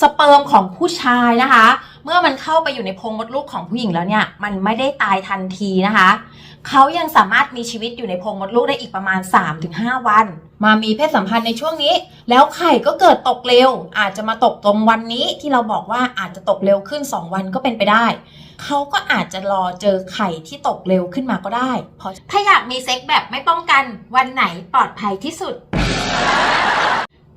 สเปิร์มของผู้ชายนะคะ เมื่อมันเข้าไปอยู่ในโพรงมดลูกของผู้หญิงแล้วเนี่ย มันไม่ได้ตายทันทีนะคะ เขายังสามารถมีชีวิตอยู่ในโพรงมดลูกได้อีกประมาณ 3-5 วัน มามีเพศสัมพันธ์ในช่วงนี้ แล้วไข่ก็เกิดตกเร็ว อาจจะมาตกตรงวันนี้ที่เราบอกว่าอาจจะตกเร็วขึ้น 2 วันก็เป็นไปได้ เขาก็อาจจะรอเจอไข่ที่ตกเร็วขึ้นมาก็ได้ เพราะถ้าอยากมีเซ็กแบบไม่ป้องกันวันไหนปลอดภัยที่สุด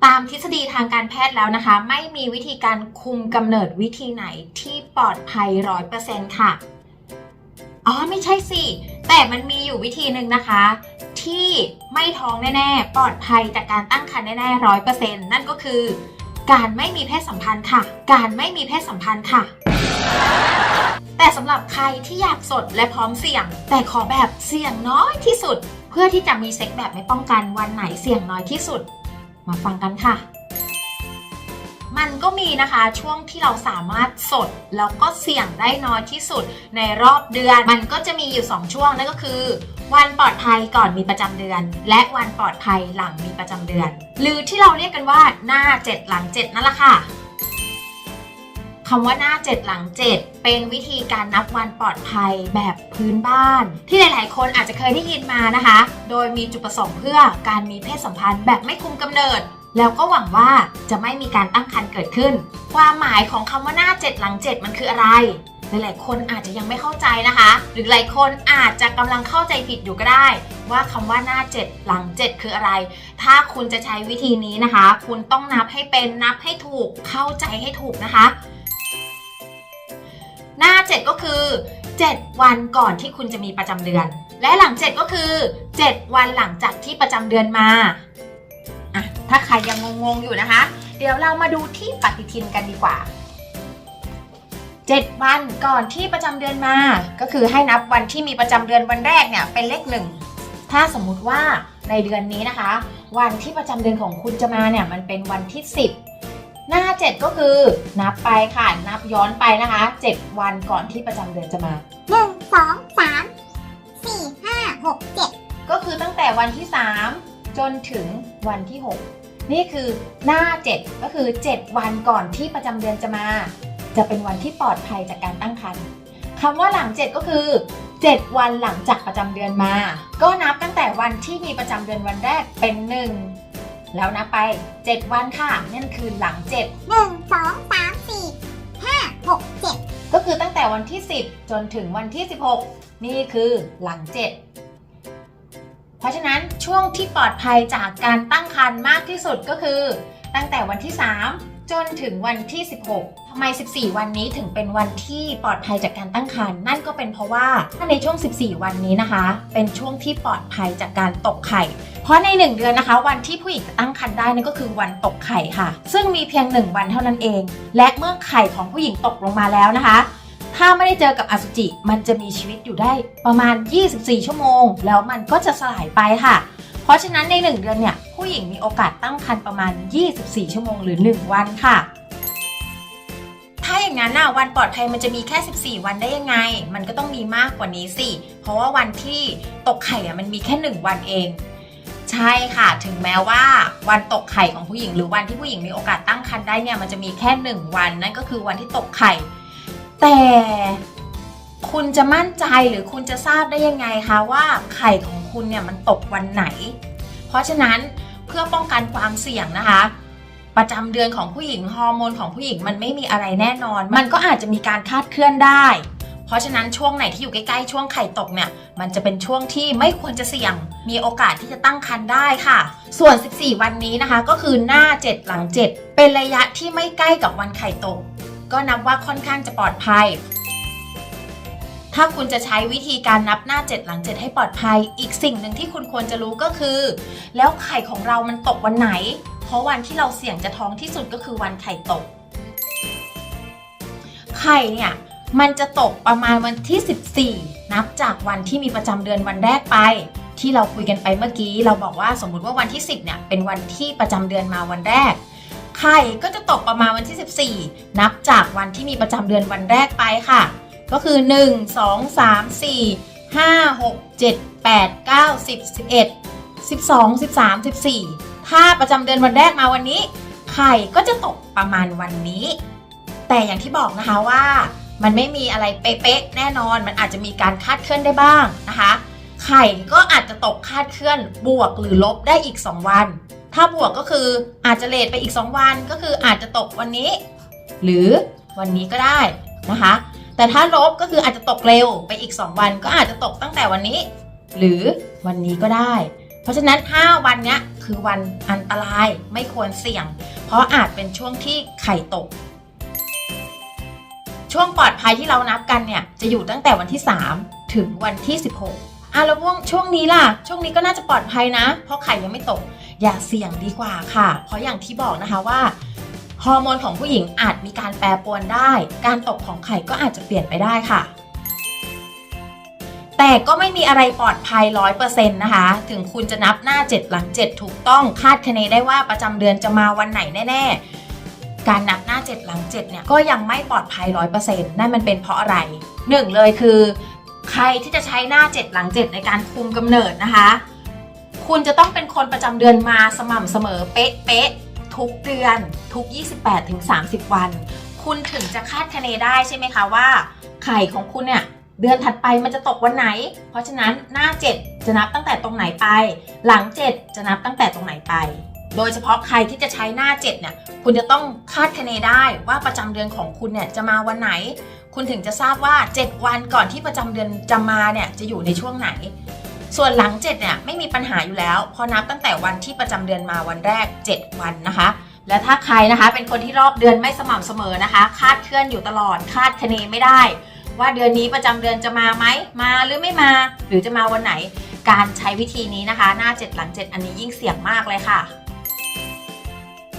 ตามทฤษฎีทางการแพทย์แล้วนะคะ ไม่มีวิธีการคุมกำเนิดวิธีไหนที่ปลอดภัยร้อยเปอร์เซ็นต์ค่ะ อ๋อไม่ใช่สิ แต่มันมีอยู่วิธีหนึ่งนะคะ ที่ไม่ท้องแน่ ๆ ปลอดภัยจากการตั้งครรภ์แน่ๆร้อยเปอร์เซ็นต์นั่นก็คือ การไม่มีเพศสัมพันธ์ค่ะ การไม่มีเพศสัมพันธ์ค่ะ แต่สำหรับใครที่อยากสดและพร้อมเสี่ยง แต่ขอแบบเสี่ยงน้อยที่สุด เพื่อที่จะมีเซ็กแบบไม่ป้องกันวันไหนเสี่ยงน้อยที่สุด มาฟังกันค่ะ มันก็มีนะคะช่วงที่เราสามารถสดแล้วก็เสี่ยงได้น้อยที่สุดในรอบเดือน มันก็จะมีอยู่ 2 ช่วงนั่นก็คือ วันปลอดภัยก่อนมีประจำเดือน และวันปลอดภัยหลังมีประจำเดือน หรือที่เราเรียกกันว่าหน้า 7 หลัง 7 นั่นแหละค่ะ คำว่าหน้า 7 หลัง 7 เป็นวิธีการนับวันปลอดภัยแบบพื้นบ้าน ที่หลาย ๆ คนอาจจะเคยได้ยินมานะคะ โดยมีจุดประสงค์เพื่อการมีเพศสัมพันธ์แบบไม่คุมกำเนิด แล้วก็หวังว่าจะไม่มีการตั้งครรภ์เกิดขึ้น ความหมายของคำว่าหน้า 7 หลัง 7 มันคืออะไรหลาย ๆ คนอาจจะยังไม่เข้าใจนะคะ หรือหลายคนอาจจะกำลังเข้าใจผิดอยู่ก็ได้ ว่าคำว่าหน้า 7 หลัง 7 คืออะไร ถ้าคุณจะใช้วิธีนี้นะคะ คุณต้องนับให้เป็นนับให้ถูกเข้าใจให้ถูกนะคะ หน้า 7 ก็คือ 7 วันก่อนที่คุณจะมีประจำเดือน และหลัง 7 ก็คือ 7 วันหลังจากที่ประจำเดือนมาอะถ้าใครยังงงๆอยู่นะคะ เดี๋ยวเรามาดูที่ปฏิทินกันดีกว่า 7 วันก่อนที่ประจำเดือนมา ก็คือให้นับวันที่มีประจำเดือนวันแรกเนี่ยเป็นเลขหนึ่งถ้าสมมุติว่าในเดือนนี้นะคะ วันที่ประจำเดือนของคุณจะมาเนี่ยมันเป็นวันที่ 10 หน้า 7 ก็คือนับไปค่ะ นับย้อนไปนะคะ 7 วันก่อนที่ประจำเดือนจะมาหนึ่งสองสามสี่ห้าหกเจ็ดก็คือตั้งแต่วันที่ 3 จนถึงวันที่ 6 นี่คือหน้า 7 ก็คือ 7 วันก่อนที่ประจำเดือนจะมา จะเป็นวันที่ปลอดภัยจากการตั้งครรภ์คำว่าหลัง 7 ก็คือ 7 วันหลังจากประจำเดือนมา ก็นับตั้งแต่วันที่มีประจำเดือนวันแรกเป็น 1 แล้วนับไป 7 วันค่ะ นั่นคือหลัง7หนึ่งสองสามสี่ห้าหกเจ็ดก็คือตั้งแต่วันที่ 10 จนถึงวันที่ 16 นี่คือหลัง 7 เพราะฉะนั้นช่วงที่ปลอดภัยจากการตั้งครรภ์มากที่สุดก็คือ ตั้งแต่วันที่ 3 จนถึงวันที่ 16 ทำไม 14 วันนี้ถึงเป็นวันที่ปลอดภัยจากการตั้งครรภ์นั่นก็เป็นเพราะว่าถ้าในช่วง 14 วันนี้นะคะ เป็นช่วงที่ปลอดภัยจากการตกไข่ เพราะใน 1 เดือนนะคะ วันที่ผู้หญิงจะตั้งครรภ์ได้นั่นก็คือวันตกไข่ค่ะ ซึ่งมีเพียง 1 วันเท่านั้นเอง และเมื่อไข่ของผู้หญิงตกลงมาแล้วนะคะ ถ้าไม่ได้เจอกับอสุจิ มันจะมีชีวิตอยู่ได้ประมาณ 24 ชั่วโมง แล้วมันก็จะสลายไปค่ะ เพราะฉะนั้นใน 1 เดือนเนี่ยผู้หญิงมีโอกาสตั้งครรภ์ประมาณ 24 ชั่วโมงหรือ 1 วันค่ะถ้าอย่างนั้นน่ะวันปลอดภัยมันจะมีแค่ 14 วันได้ยังไง มันก็ต้องมีมากกว่านี้สิ เพราะว่าวันที่ตกไข่อะมันมีแค่ 1 วันเอง ใช่ค่ะ ถึงแม้ว่าวันตกไข่ของผู้หญิง หรือวันที่ผู้หญิงมีโอกาสตั้งครรภ์ได้เนี่ยมันจะมีแค่ 1 วันนั่นก็คือวันที่ตกไข่ แต่คุณจะมั่นใจหรือคุณจะทราบได้ยังไงคะว่าไข่ของคุณเนี่ยมันตกวันไหน เพราะฉะนั้นเพื่อป้องกันความเสี่ยงนะคะ ประจำเดือนของผู้หญิงฮอร์โมนของผู้หญิงมันไม่มีอะไรแน่นอน มันก็อาจจะมีการคาดเคลื่อนได้ เพราะฉะนั้นช่วงไหนที่อยู่ใกล้ๆช่วงไข่ตกเนี่ยมันจะเป็นช่วงที่ไม่ควรจะเสี่ยง มีโอกาสที่จะตั้งครรภ์ได้ค่ะ ส่วน 14 วันนี้นะคะ ก็คือหน้า 7 หลัง 7 เป็นระยะที่ไม่ใกล้กับวันไข่ตก ก็นับว่าค่อนข้างจะปลอดภัย ถ้าคุณจะใช้วิธีการนับหน้า 7 หลัง 7 ให้ปลอดภัย อีกสิ่งหนึ่งที่คุณควรจะรู้ก็คือ แล้วไข่ของเรามันตกวันไหน เพราะวันที่เราเสี่ยงจะท้องที่สุดก็คือวันไข่ตก ไข่เนี่ยมันจะตกประมาณวันที่ 14 นับจากวันที่มีประจำเดือนวันแรกไป ที่เราคุยกันไปเมื่อกี้ เราบอกว่าสมมุติว่าวันที่ 10เนี่ยเป็นวันที่ประจำเดือนมาวันแรก ไข่ก็จะตกประมาณวันที่ 14 นับจากวันที่มีประจำเดือนวันแรกไปค่ะ ก็คือ 1 2 3 4 5 6 7 8 9 10 11 12 13 14 ถ้าประจำเดือนวันแรกมาวันนี้ ไข่ก็จะตกประมาณวันนี้ แต่อย่างที่บอกนะคะว่า มันไม่มีอะไรเป๊ะๆแน่นอน มันอาจจะมีการคาดเคลื่อนได้บ้างนะคะ ไข่ก็อาจจะตกคาดเคลื่อนบวกหรือลบได้อีก 2 วัน ถ้าบวกก็คืออาจจะเลทไปอีก 2 วันก็คืออาจจะตกวันนี้ หรือวันนี้ก็ได้นะคะ แต่ถ้าลบก็คืออาจจะตกเร็วไปอีก 2 วัน ก็อาจจะตกตั้งแต่วันนี้ หรือวันนี้ก็ได้ เพราะฉะนั้น 5 วันนี้คือวันอันตรายไม่ควรเสี่ยง เพราะอาจเป็นช่วงที่ไข่ตก ช่วงปลอดภัยที่เรานับกันเนี่ยจะอยู่ตั้งแต่วันที่ 3 ถึงวันที่ 16 อะแล้วพวกช่วงนี้ล่ะ ช่วงนี้ก็น่าจะปลอดภัยนะ เพราะไข่ยังไม่ตก อย่าเสี่ยงดีกว่าค่ะ เพราะอย่างที่บอกนะคะว่าฮอร์โมนของผู้หญิงอาจมีการแปรปรวนได้ การตกของไข่ก็อาจจะเปลี่ยนไปได้ค่ะ แต่ก็ไม่มีอะไรปลอดภัย 100%นะคะ ถึงคุณจะนับหน้า 7 หลัง 7 ถูกต้องคาดคะเนได้ว่าประจำเดือนจะมาวันไหนแน่ ๆ การนับหน้า 7 หลัง 7 เนี่ยก็ยังไม่ปลอดภัย 100%นั่นมันเป็นเพราะอะไรหนึ่งเลยคือ ใครที่จะใช้หน้า 7 หลัง 7 ในการคุมกำเนิดนะคะ คุณจะต้องเป็นคนประจำเดือนมาสม่ำเสมอเป๊ะๆทุกเดือนทุก 28-30 วัน คุณถึงจะคาดคะเนได้ใช่ไหมคะว่า ไข่ของคุณเนี่ยเดือนถัดไปมันจะตกวันไหน เพราะฉะนั้นหน้า 7 จะนับตั้งแต่ตรงไหนไป หลัง 7 จะนับตั้งแต่ตรงไหนไป โดยเฉพาะใครที่จะใช้หน้า7เนี่ยคุณจะต้องคาดคะเนได้ว่าประจำเดือนของคุณเนี่ยจะมาวันไหน คุณถึงจะทราบว่า 7 วันก่อนที่ประจำเดือนจะมาเนี่ยจะอยู่ในช่วงไหน ส่วนหลัง7เนี่ยไม่มีปัญหาอยู่แล้วพอนับตั้งแต่วันที่ประจำเดือนมาวันแรก 7 วันนะคะ และถ้าใครนะคะเป็นคนที่รอบเดือนไม่สม่ำเสมอนะคะ คาดเคลื่อนอยู่ตลอดคาดคะเนไม่ได้ ว่าเดือนนี้ประจำเดือนจะมาไหมมาหรือไม่มา หรือจะมาวันไหน การใช้วิธีนี้นะคะ หน้า 7 หลัง 7 อันนี้ยิ่งเสี่ยงมากเลยค่ะ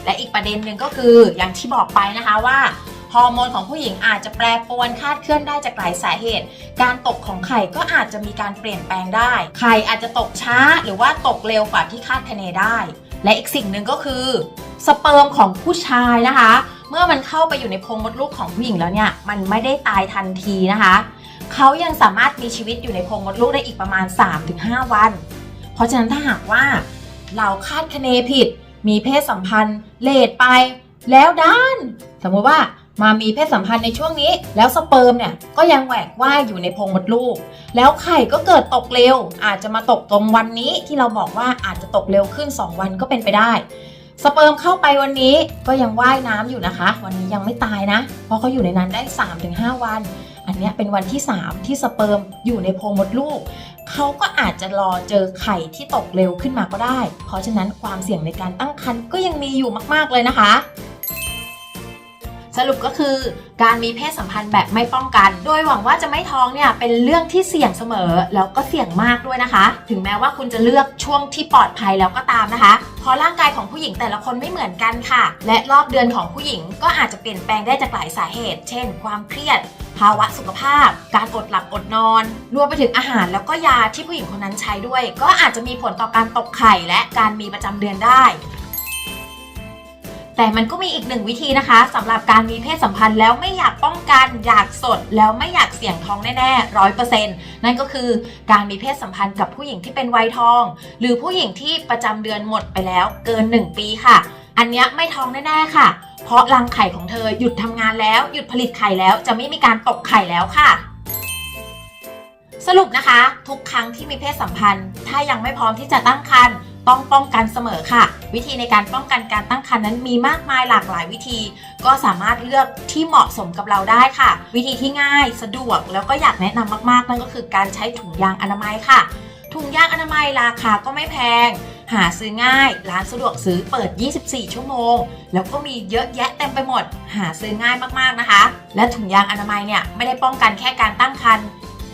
และอีกประเด็นหนึ่งก็คืออย่างที่บอกไปนะคะว่าฮอร์โมนของผู้หญิงอาจจะแปรปรวนคาดเคลื่อนได้จากหลายสาเหตุ การตกของไข่ก็อาจจะมีการเปลี่ยนแปลงได้ ไข่อาจจะตกช้าหรือว่าตกเร็วกว่าที่คาดคะเนได้ และอีกสิ่งหนึ่งก็คือสเปิร์มของผู้ชายนะคะ เมื่อมันเข้าไปอยู่ในโพรงมดลูกของผู้หญิงแล้วเนี่ย มันไม่ได้ตายทันทีนะคะ เขายังสามารถมีชีวิตอยู่ในโพรงมดลูกได้อีกประมาณ 3-5 วัน เพราะฉะนั้นถ้าหากว่าเราคาดคะเนผิด มีเพศสัมพันธ์เลทไป แล้วด้าน สมมติว่ามามีเพศสัมพันธ์ในช่วงนี้ แล้วสเปิร์มเนี่ยก็ยังแหวกว่ายอยู่ในโพรงมดลูก แล้วไข่ก็เกิดตกเร็ว อาจจะมาตกตรงวันนี้ที่เราบอกว่าอาจจะตกเร็วขึ้น 2 วันก็เป็นไปได้ สเปิร์มเข้าไปวันนี้ก็ยังว่ายน้ำอยู่นะคะ วันนี้ยังไม่ตายนะ เพราะเขาอยู่ในนั้นได้ 3-5 วัน อันนี้เป็นวันที่ 3 ที่สเปิร์มอยู่ในโพรงมดลูก เขาก็อาจจะรอเจอไข่ที่ตกเร็วขึ้นมาก็ได้ เพราะฉะนั้นความเสี่ยงในการตั้งครรภ์ก็ยังมีอยู่มากๆเลยนะคะ สรุปก็คือการมีเพศสัมพันธ์แบบไม่ป้องกัน โดยหวังว่าจะไม่ท้องเนี่ยเป็นเรื่องที่เสี่ยงเสมอแล้วก็เสี่ยงมากด้วยนะคะ ถึงแม้ว่าคุณจะเลือกช่วงที่ปลอดภัยแล้วก็ตามนะคะ เพราะร่างกายของผู้หญิงแต่ละคนไม่เหมือนกันค่ะ และรอบเดือนของผู้หญิงก็อาจจะเปลี่ยนแปลงได้จากหลายสาเหตุ เช่น ความเครียด ภาวะสุขภาพ การอดหลับอดนอน รวมไปถึงอาหารแล้วก็ยาที่ผู้หญิงคนนั้นใช้ด้วย ก็อาจจะมีผลต่อการตกไข่และการมีประจำเดือนได้แต่มันก็มีอีกหนึ่งวิธีนะคะสำหรับการมีเพศสัมพันธ์แล้วไม่อยากป้องกันอยากสดแล้วไม่อยากเสี่ยงท้องแน่ๆร้อยเปอร์เซ็นต์นั่นก็คือการมีเพศสัมพันธ์กับผู้หญิงที่เป็นวัยทอง หรือผู้หญิงที่ประจำเดือนหมดไปแล้วเกิน 1 ปีค่ะ อันนี้ไม่ท้องแน่ๆค่ะ เพราะรังไข่ของเธอหยุดทำงานแล้ว หยุดผลิตไข่แล้วจะไม่มีการตกไข่แล้วค่ะ สรุปนะคะ ทุกครั้งที่มีเพศสัมพันธ์ ถ้ายังไม่พร้อมที่จะตั้งครรภ์ต้องป้องกันเสมอค่ะ วิธีในการป้องกันการตั้งครรภ์นั้นมีมากมายหลากหลายวิธี ก็สามารถเลือกที่เหมาะสมกับเราได้ค่ะ วิธีที่ง่ายสะดวกแล้วก็อยากแนะนำมากๆ นั่นก็คือการใช้ถุงยางอนามัยค่ะ ถุงยางอนามัยราคาก็ไม่แพง หาซื้อง่าย ร้านสะดวกซื้อเปิด 24 ชั่วโมง แล้วก็มีเยอะแยะเต็มไปหมด หาซื้อง่ายมากๆนะคะ และถุงยางอนามัยเนี่ยไม่ได้ป้องกันแค่การตั้งครรภ์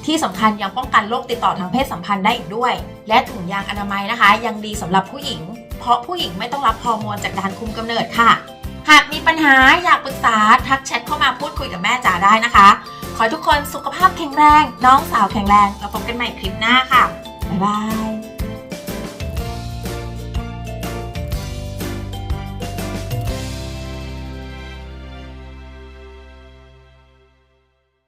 ที่สำคัญยังป้องกันโรคติดต่อทางเพศสัมพันธ์ได้อีกด้วย และถุงยางอนามัยนะคะ ยังดีสำหรับผู้หญิง เพราะผู้หญิงไม่ต้องรับฮอร์โมนจากการคุมกำเนิดค่ะหากมีปัญหาอยากปรึกษาทักแชทเข้ามาพูดคุยกับแม่จ๋าได้นะคะ ขอทุกคนสุขภาพแข็งแรง น้องสาวแข็งแรง แล้วพบกันใหม่คลิปหน้าค่ะ บ๊ายบาย